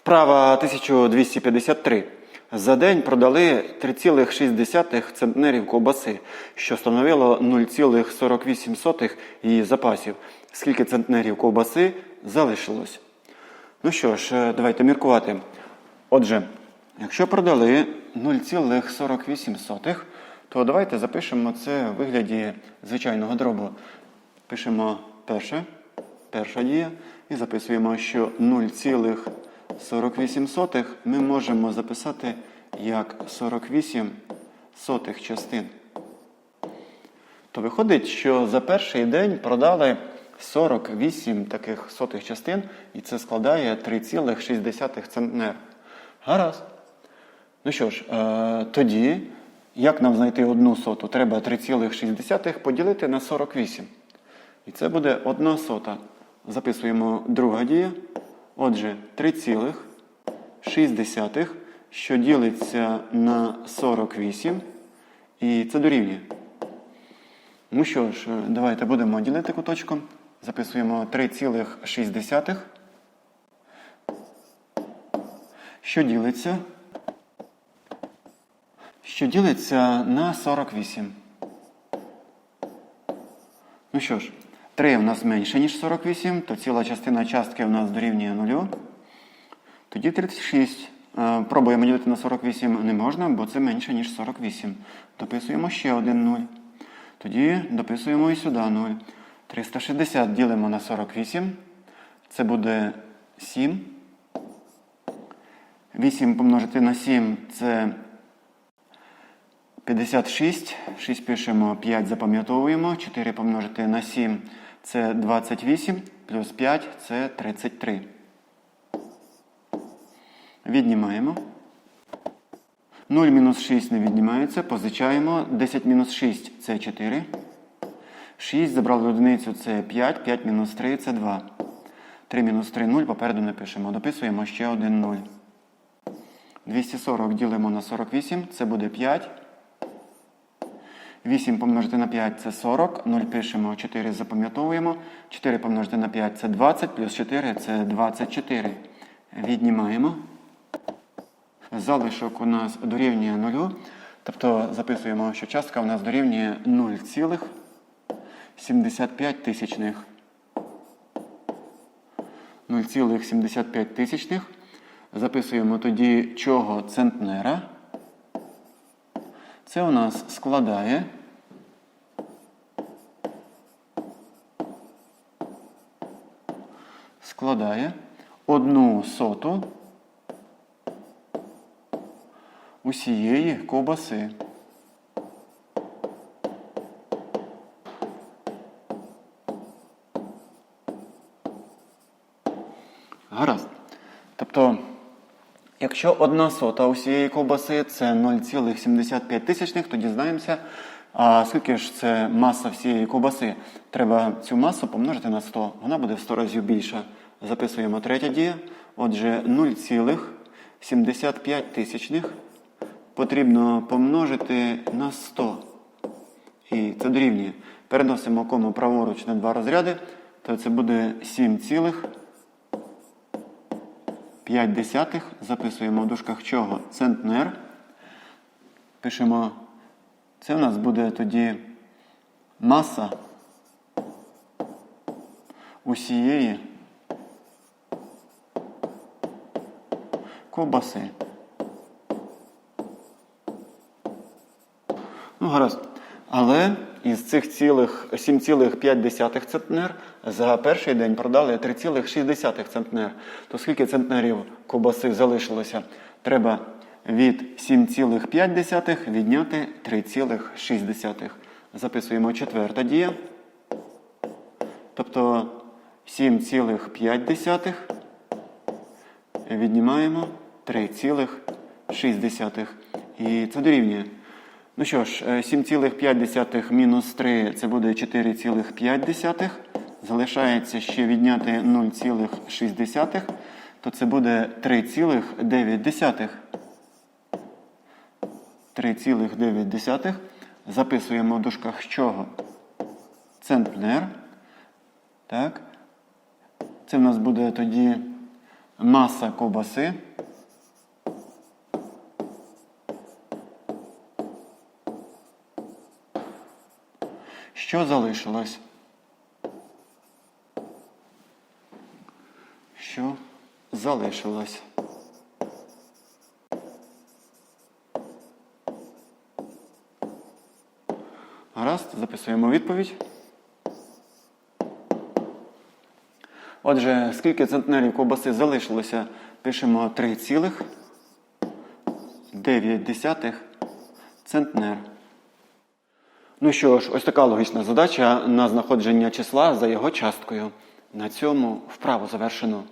Вправа 1253. За день продали 3,6 центнерів ковбаси, що становило 0,48 її запасів. Скільки центнерів ковбаси залишилось? Ну що ж, е, давайте міркувати. Отже, якщо продали 0,48, то давайте запишемо це в вигляді звичайного дробу. Пишемо перше, перша дія, і записуємо, що 0,48 ми можемо записати як 48 сотих частин. То виходить, що за перший день продали 48 таких сотих частин, і це складає 3,6 центнер. Гаразд. Ну що ж, е, тоді, як нам знайти одну соту? Треба 3,6 поділити на 48. І це буде одна сота. Записуємо друга дія. Отже, 3,6, що ділиться на 48. І це дорівнює. Ну що ж, е, давайте будемо ділити куточком. Записуємо 3,6. Що ділиться? Що ділиться на 48. Ну що ж, 3 в нас менше, ніж 48, то ціла частина частки в нас дорівнює 0. Тоді 36. Е, Пробуємо ділити на 48 не можна, бо це менше, ніж 48. Дописуємо ще один 0. Тоді дописуємо і сюди 0. 360 ділимо на 48. Це буде 7. 8 помножити на 7 це 56. 6 пишемо, 5 запам'ятовуємо. 4 помножити на 7 це 28. Плюс 5 це 33. Віднімаємо. 0 мінус 6 не віднімається. Позичаємо. 10 мінус 6 це 4. 6 забрали одиницю це 5. 5 мінус 3 це 2. 3 мінус 3 0. Попереду не пишемо. Дописуємо ще один 0. 240 ділимо на 48. Це буде 5. 8 помножити на 5 це 40. 0 пишемо, 4 запам'ятовуємо. 4 помножити на 5 це 20, плюс 4 це 24. Віднімаємо. Залишок у нас дорівнює 0. Тобто записуємо, що частка у нас дорівнює 0,75 тисячних. 0,75 тисячних. Записуємо тоді чого центнера. Це у нас складає складає одну соту усієї ковбаси. Гаразд. Тобто, якщо одна сота усієї ковбаси це 0,75 тисячних, то дізнаємося, а скільки ж це маса всієї ковбаси. Треба цю масу помножити на 100. Вона буде в 100 разів більша. Записуємо третя дія. Отже, 0,75 тисячних потрібно помножити на 100. І це дорівнює. Переносимо кому праворуч на два розряди, то це буде 7,5 десятих. Записуємо в дужках чого? Центнер. Пишемо, це у нас буде тоді маса усієї ковбаси. Ну, гаразд. Але із цих цілих 7,5 центнер за перший день продали 3,6 центнер. То скільки центнерів ковбаси залишилося? Треба від 7,5 відняти 3,6. Записуємо четверта дія. Тобто 7,5 віднімаємо 3,6. І це дорівнює. Ну що ж, е, 7,5 мінус 3 це буде 4,5. Залишається ще відняти 0,6, то це буде 3,9. 3,9. Записуємо в дужках чого? Центнер. Так. Це в нас буде тоді Маса ковбаси. Що залишилось? Що залишилось? Гаразд, записуємо відповідь. Отже, скільки центнерів ковбаси залишилося, пишемо 3,9 центнер. Ну що ж, ось така логічна задача на знаходження числа за його часткою. На цьому вправо завершено.